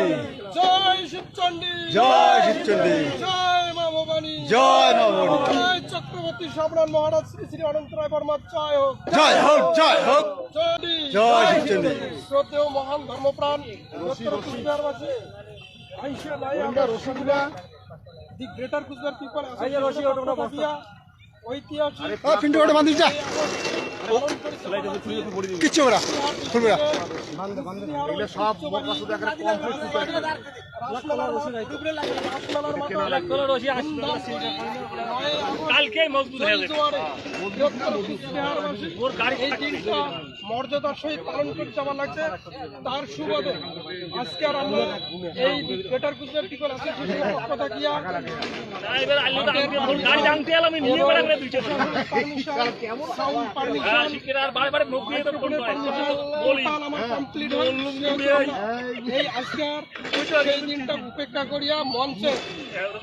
ভবানী। জয় শিবচণ্ডী জয় শিবচণ্ডী জয় মা ভবানী। জয় মা ভবানী। জয় চক্রবর্তী সম্রাট মহারাজ শ্রী শ্রী অনন্ত রায় বর্মার জয় হোক। জয় হোক জয় হোক। জয় জয় শিবচণ্ডী। শ্রদ্ধেয় মহান ধর্মপ্রাণ কুচবিহারবাসী আইসা লাই আমরা rasgulla the greater Cooch Behar people association ঐতিহাসিক আ, পিন্টু ওটা যা। কিচ্ছু বেড়া খুলবে সব কালকে মজবুত হয়ে মর্যাদার সহিত পালন করে যাওয়া লাগছে। তার সুবাদে আজকে আর আমরা এই বেটার কুচবিহার পিপল অ্যাসোসিয়েশনের পক্ষ থাকিয়া গাড়ি এলাম নিয়ে বেড়া উপেক্ষা করিয়া মঞ্চে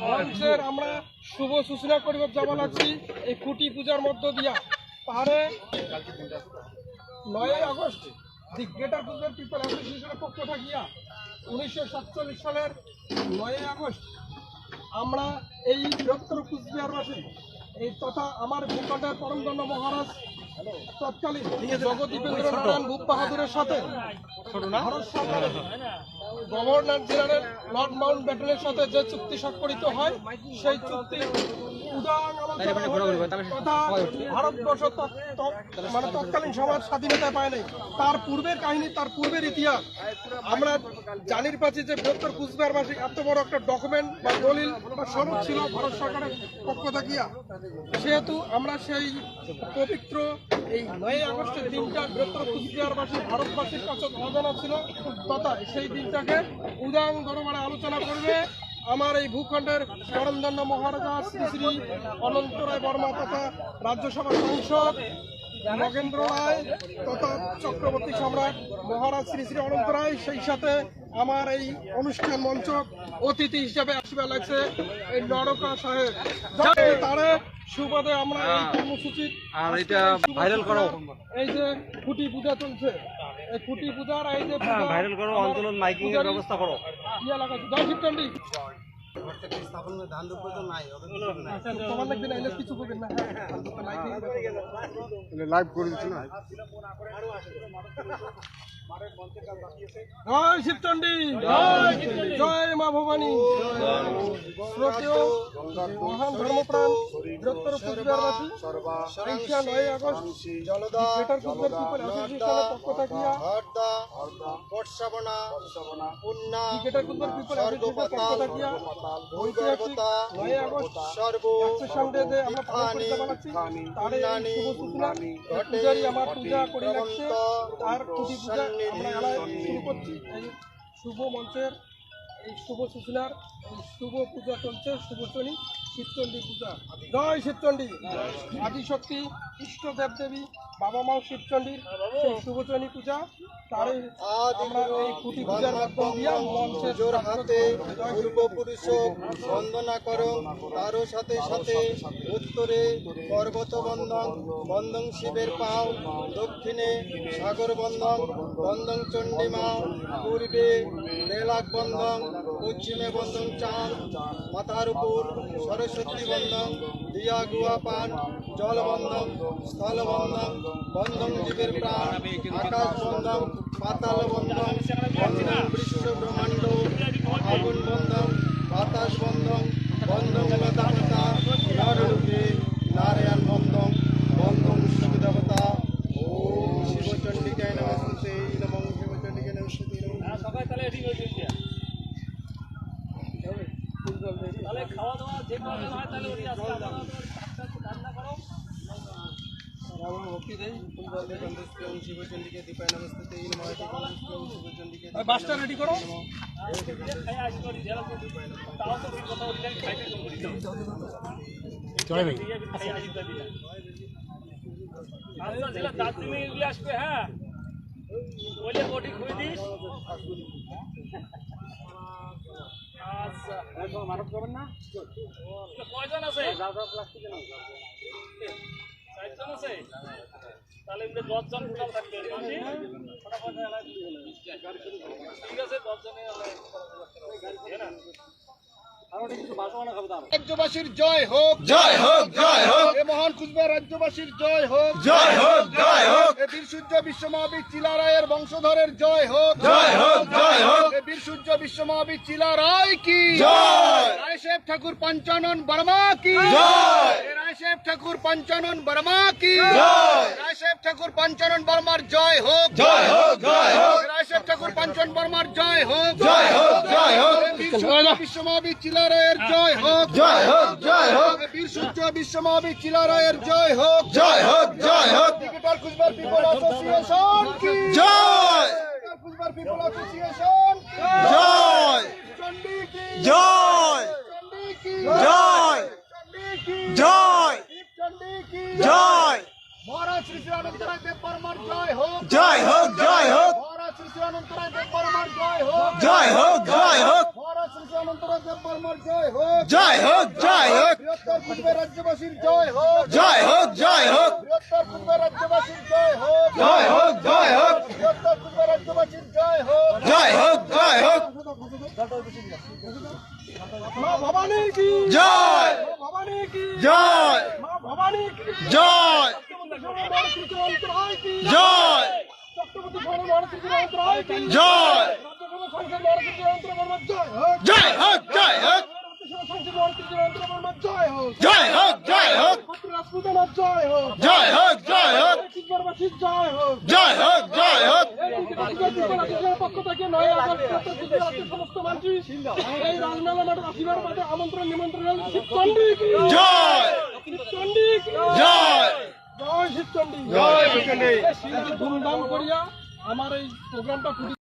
মঞ্চের আমরা শুভ সূচনা করিবার যাওয়া লাগছি এই খুঁটি পূজার মধ্য দিয়া। তাহারে নয় আগস্ট দি গ্রেটার পূজার পিপল অ্যাসোসিয়েশনের পক্ষ থাকিয়া উনিশশো সাতচল্লিশ সালের নয় আগস্ট আমরা এই বৃহত্তর কুচবিহারবাসী এই তথা আমার ভূখণ্ডের পরমদণ্ড মহারাজ তৎকালীন জগদীপেন্দ্র নারায়ণ ভূপ বাহাদুরের সাথে ভারত সরকারের গভর্নর জেনারেল লর্ড মাউন্ট ব্যাটনের সাথে যে চুক্তি স্বাক্ষরিত হয় সেই চুক্তি ভারতবর্ষ মানে তৎকালীন সমাজ স্বাধীনতা পায় নাই তার পূর্বের কাহিনী তার পূর্বের ইতিহাস আমরা জানির পাচ্ছি যে বৃহত্তর কুচবিহারবাসী এত বড় একটা ডকুমেন্ট বা দলিল বা সনদ ছিল ভারত সরকারের পক্ষ থাকিয়া সেহেতু আমরা সেই পবিত্র এই নয় আগস্টের দিনটা বৃহত্তর কুচবিহারবাসী ভারতবাসীর কাছে অজানা ছিল। তথা সেই দিনটাকে উদাং দরবারে আলোচনা করবে। আমার এই ভূখণ্ডের পরমদণ্ড মহারাজা শ্রী শ্রী অনন্ত রায় বর্মা তথা রাজ্যসভার সাংসদ নগেন্দ্র রায় তথা চক্রবর্তী সম্রাট মহারাজ শ্রী শ্রী অনন্ত রায় সেই সাথে আমার এই অনুষ্ঠান মঞ্চ অতিথি হিসেবে আসবে লাগছে এই নরকা সাহেব। তারে সুবাদে আমরা এই কর্মসূচি আর এটা ভাইরাল করো এই যে খুঁটি পূজা চলছে এই খুঁটি পূজার এই যে হ্যাঁ ভাইরাল করো আমার আন্দোলন মাইকিং এর ব্যবস্থা করো। ইয়া লাগাচ্ছে জয় শিবচন্ডী তোমার লাগবে না কিছু করবেন না। লাইভ করে দিচ্ছি না? জয় শিবচন্ডী জয় মা ভবানী। মহান ধর্মপ্রাণ বৃহত্তর কুচবিহারবাসী তেইশে নয় আগস্ট গ্রেটার কুচবিহার পিপল অ্যাসোসিয়েশনের পক্ষ থাকিয়া গ্রেটার কুচবিহার পিপল অ্যাসোসিয়েশনের পক্ষ থাকিয়া শুভ মঞ্চের এই শুভ সূচনার এই শুভ পূজা চলছে শুভ শনি শিবচণ্ডী পূজা। জয় শিবচণ্ডী আদিশক্তি ইষ্ট দেবদেবী বাবা মাও শিবচণ্ডীর সেই শুভচনী পূজা। তার আমরা এই খুঁটি পূজার মাধ্যম দিয়া মঞ্চের হাতে পূর্বপুরুষ বন্দনা করো। তারও সাথে সাথে উত্তরে পর্বত বন্ধন বন্দন শিবের পাও দক্ষিণে সাগর বন্ধন বন্দন চণ্ডীমা, পূর্বে বেলাক বন্ধন পশ্চিমে বন্ধন চাঁদ, মাথার উপর সরস্বতী বন্ধন দিয়া গুয়া পান জল বন্ধন স্থল বন্ধন বন্ধন জীবের প্রাণ, আকাশ বন্ধন পাতাল বন্ধন বন্ধন বিশ্ব ব্রহ্মাণ্ড আগুন বন্ধন বাতাস বন্ধন বন্ধন নররূপে বাসটা রেডি করো। চলে ভাই আসবে হ্যাঁ বলে বডি খুঁজে দিস মানব করবেন না? কয়জন আছে? চারজন আছে? তাহলে দশজন টোটাল থাকবে ঠিক আছে রাজ্যবাসীর জয় হোক। জয় হোক জয় হোক। এ মহান কুচবিহার রাজ্যবাসীর জয় হোক। জয় হোক জয় হোক। এ বীর সূর্য বিশ্ব মহাবীর চিলারায়ের বংশধরের জয় হোক। জয় হোক। বীর সূর্য বিশ্ব মহাবীর চিলারায় কি? রায় সাহেব ঠাকুর পঞ্চানন বর্মা কি? রায় সাহেব ঠাকুর পঞ্চানন বর্মা কি? রায় সাহেব ঠাকুর পঞ্চানন বর্মার জয় হোক। জয় হোক জয় হোক। রায় সাহেব ঠাকুর পঞ্চানন বর্মার জয় হোক। জয় হোক জয় হোক। বীর সূর্য বিশ্ব মহাবীর চিলারায়ের জয় হোক। জয় হোক জয় হোক। বীর সূর্য বিশ্ব মহাবীর চিলারায়ের জয় হোক। জয় হোক জয় হোক। ক্রিকেটার কুচবিহার পিপল অ্যাসোসিয়েশন কি? জয়! কুচবিহার পিপল অ্যাসোসিয়েশন জয়। জয়। জয়। জয়। জয়। মহারাজ শ্রী শ্রী অনন্তরায় দেব বর্মার জয় হোক। জয় হোক জয় হোক। মহারাজ শ্রী শ্রী অনন্তরায় দেব বর্মার জয় হোক। জয় হোক জয় হোক। মহারাজ শ্রী শ্রী অনন্তরায় দেব বর্মার জয় হোক। জয় হোক জয় হোক। বৃহত্তর পূর্বে রাজ্যবাসীর জয় হোক। জয় হোক জয় হোক। বৃহত্তর পূর্বে রাজ্যবাসীর জয় হোক। জয় হোক বৃহত্তর পূর্বে রাজ্যবাসীর জয় হোক জয় হোক জয় হোক মা ভবানী কি? জয়। ভবানী কি? জয়। মা ভবানী কি? জয়। জয়। জয়। জয় হোক। জয় হোক জয় হোক। জয় হোক। জয় হোক জয় হোক। জয় হোক। জয় হোক জয় হোক। পক্ষ থেকে নয় সমস্ত এই মাঠে আসিবার মাঠে আমন্ত্রণ নিমন্ত্রণ শিবচন্ডী জয়। শিবচন্ডী জয়। জয় শিবচন্ডী জয় শিবচন্ডী ধুমধাম করিয়া আমার এই প্রোগ্রামটা